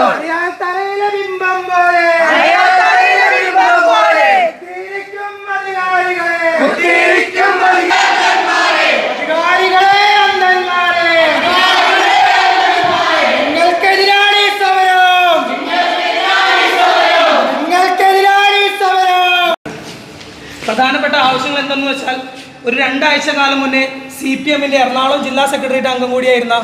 അയാൾ തലയിലെ ബിംബം പോലെ. പ്രധാനപ്പെട്ട ആവശ്യങ്ങൾ എന്തെന്ന് വെച്ചാൽ ഒരു രണ്ടാഴ്ച കാലം മുന്നേ സി പി എമ്മിന്റെ എറണാകുളം ജില്ലാ സെക്രട്ടേറിയറ്റ് അംഗം കൂടിയായിരുന്ന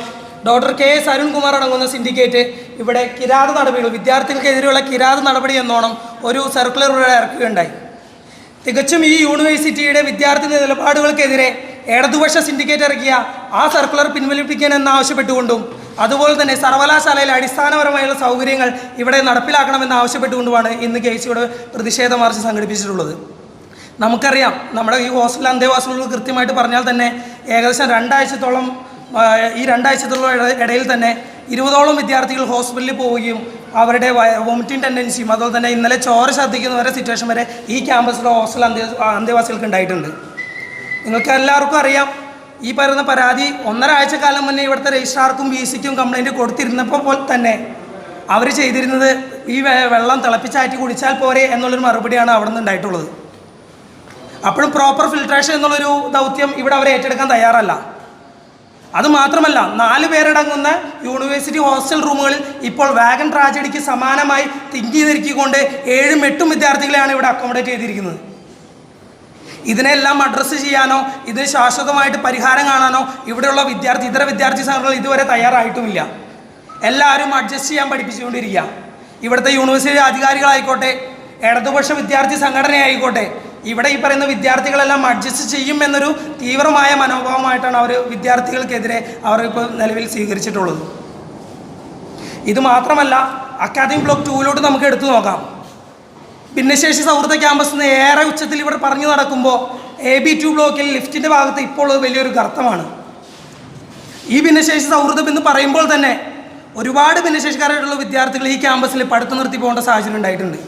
ഡോക്ടർ കെ എസ് അരുൺകുമാർ അടങ്ങുന്ന സിൻഡിക്കേറ്റ് ഇവിടെ കിരാത നടപടികൾ വിദ്യാർത്ഥികൾക്കെതിരെയുള്ള കിരാത നടപടി എന്നോണം ഒരു സർക്കുലർ ഇവിടെ ഇറക്കുകയുണ്ടായി. തികച്ചും ഈ യൂണിവേഴ്സിറ്റിയുടെ വിദ്യാർത്ഥി നിലപാടുകൾക്കെതിരെ ഇടതുപക്ഷ സിൻഡിക്കേറ്റ് ഇറക്കിയ ആ സർക്കുലർ പിൻവലിപ്പിക്കാൻ ആവശ്യപ്പെട്ടുകൊണ്ടും അതുപോലെ തന്നെ സർവകലാശാലയിലെ അടിസ്ഥാനപരമായുള്ള സൗകര്യങ്ങൾ ഇവിടെ നടപ്പിലാക്കണമെന്ന് ആവശ്യപ്പെട്ടുകൊണ്ടുമാണ് ഇന്ന് കെ സിയുടെ പ്രതിഷേധ മാർച്ച് സംഘടിപ്പിച്ചിട്ടുള്ളത്. നമുക്കറിയാം നമ്മുടെ ഈ ഹോസ്റ്റൽ അന്തേവാസികൾ കൃത്യമായിട്ട് പറഞ്ഞാൽ തന്നെ ഏകദേശം രണ്ടാഴ്ചത്തോളം ഈ രണ്ടാഴ്ചത്തോളം ഇട- ഇടയിൽ തന്നെ ഇരുപതോളം വിദ്യാർത്ഥികൾ ഹോസ്പിറ്റലിൽ പോവുകയും അവരുടെ വോമിറ്റിംഗ് ടെൻഡൻസിയും അതുപോലെ തന്നെ ഇന്നലെ ചോര ഛർദ്ദിക്കുന്ന വരെ സിറ്റുവേഷൻ വരെ ഈ ക്യാമ്പസിലെ ഹോസ്റ്റൽ അന്ത്യ അന്തേവാസികൾക്ക് ഉണ്ടായിട്ടുണ്ട്. നിങ്ങൾക്ക് എല്ലാവർക്കും അറിയാം ഈ പറയുന്ന പരാതി ഒന്നര കാലം മുന്നേ ഇവിടുത്തെ രജിസ്ട്രാർക്കും വി സിക്കും കംപ്ലൈന്റ് കൊടുത്തിരുന്നപ്പോൾ പോലെ തന്നെ അവർ ചെയ്തിരുന്നത് ഈ വെള്ളം തിളപ്പിച്ചാറ്റി കുടിച്ചാൽ പോരെ എന്നുള്ളൊരു മറുപടിയാണ് അവിടെ നിന്ന് ഉണ്ടായിട്ടുള്ളത്. അപ്പോഴും പ്രോപ്പർ ഫിൽട്രേഷൻ എന്നുള്ളൊരു ദൗത്യം ഇവിടെ അവർ ഏറ്റെടുക്കാൻ തയ്യാറല്ല. അത് മാത്രമല്ല നാല് പേരടങ്ങുന്ന യൂണിവേഴ്സിറ്റി ഹോസ്റ്റൽ റൂമുകളിൽ ഇപ്പോൾ വാഗൻ ട്രാജഡിക്ക് സമാനമായി തിങ്കി നിരക്കിക്കൊണ്ട് ഏഴും എട്ടും വിദ്യാർത്ഥികളെയാണ് ഇവിടെ അക്കോമഡേറ്റ് ചെയ്തിരിക്കുന്നത്. ഇതിനെല്ലാം അഡ്രസ്സ് ചെയ്യാനോ ഇത് ശാശ്വതമായിട്ട് പരിഹാരം കാണാനോ ഇവിടെയുള്ള വിദ്യാർത്ഥി ഇതര വിദ്യാർത്ഥി സംഘടനകൾ ഇതുവരെ തയ്യാറായിട്ടുമില്ല. എല്ലാവരും അഡ്ജസ്റ്റ് ചെയ്യാൻ പഠിപ്പിച്ചുകൊണ്ടിരിക്കുക. ഇവിടുത്തെ യൂണിവേഴ്സിറ്റി അധികാരികളായിക്കോട്ടെ ഇടതുപക്ഷ വിദ്യാർത്ഥി സംഘടനയായിക്കോട്ടെ ഇവിടെ ഈ പറയുന്ന വിദ്യാർത്ഥികളെല്ലാം അഡ്ജസ്റ്റ് ചെയ്യും എന്നൊരു തീവ്രമായ മനോഭാവമായിട്ടാണ് അവർ വിദ്യാർത്ഥികൾക്കെതിരെ അവർ ഇപ്പോൾ നിലവിൽ സ്വീകരിച്ചിട്ടുള്ളത്. ഇത് മാത്രമല്ല അക്കാദമിക് ബ്ലോക്ക് ടൂവിലോട്ട് നമുക്ക് എടുത്തു നോക്കാം. ഭിന്നശേഷി സൗഹൃദ ക്യാമ്പസ് ഏറെ ഉച്ചത്തിൽ ഇവിടെ പറഞ്ഞു നടക്കുമ്പോൾ എ ബി ടു ബ്ലോക്കിൽ ലിഫ്റ്റിന്റെ ഭാഗത്ത് ഇപ്പോൾ വലിയൊരു ഗർത്തമാണ്. ഈ ഭിന്നശേഷി സൗഹൃദം എന്ന് പറയുമ്പോൾ തന്നെ ഒരുപാട് ഭിന്നശേഷിക്കാരായിട്ടുള്ള വിദ്യാർത്ഥികൾ ഈ ക്യാമ്പസിൽ പഠിത്തം നിർത്തി പോകേണ്ട സാഹചര്യം ഉണ്ടായിട്ടുണ്ട്.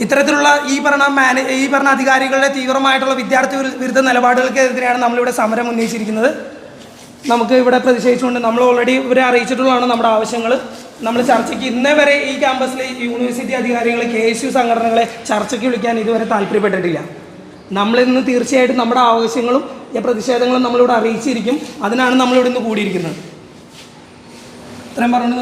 ഇത്തരത്തിലുള്ള ഈ പറഞ്ഞ മാനേ ഈ പറഞ്ഞ അധികാരികളുടെ തീവ്രമായിട്ടുള്ള വിദ്യാർത്ഥി വിരു- വിരുദ്ധ നിലപാടുകൾക്കെതിരെയാണ് നമ്മളിവിടെ സമരം ഉന്നയിച്ചിരിക്കുന്നത്. നമുക്ക് ഇവിടെ പ്രതിഷേധിച്ചുകൊണ്ട് നമ്മൾ ഓൾറെഡി ഇവരെ അറിയിച്ചിട്ടുള്ളതാണ് നമ്മുടെ ആവശ്യങ്ങൾ. നമ്മൾ ചർച്ചയ്ക്ക് ഇന്നേ വരെ ഈ ക്യാമ്പസിലെ യൂണിവേഴ്സിറ്റി അധികാരികൾ കെ എസ് യു സംഘടനകളെ ചർച്ചയ്ക്ക് വിളിക്കാൻ ഇതുവരെ താല്പര്യപ്പെട്ടിട്ടില്ല. നമ്മളിന്ന് തീർച്ചയായിട്ടും നമ്മുടെ ആവശ്യങ്ങളും പ്രതിഷേധങ്ങളും നമ്മളിവിടെ അറിയിച്ചിരിക്കും. അതിനാണ് നമ്മളിവിടെ ഇന്ന് കൂടിയിരിക്കുന്നത്. ഇത്രയും പറഞ്ഞു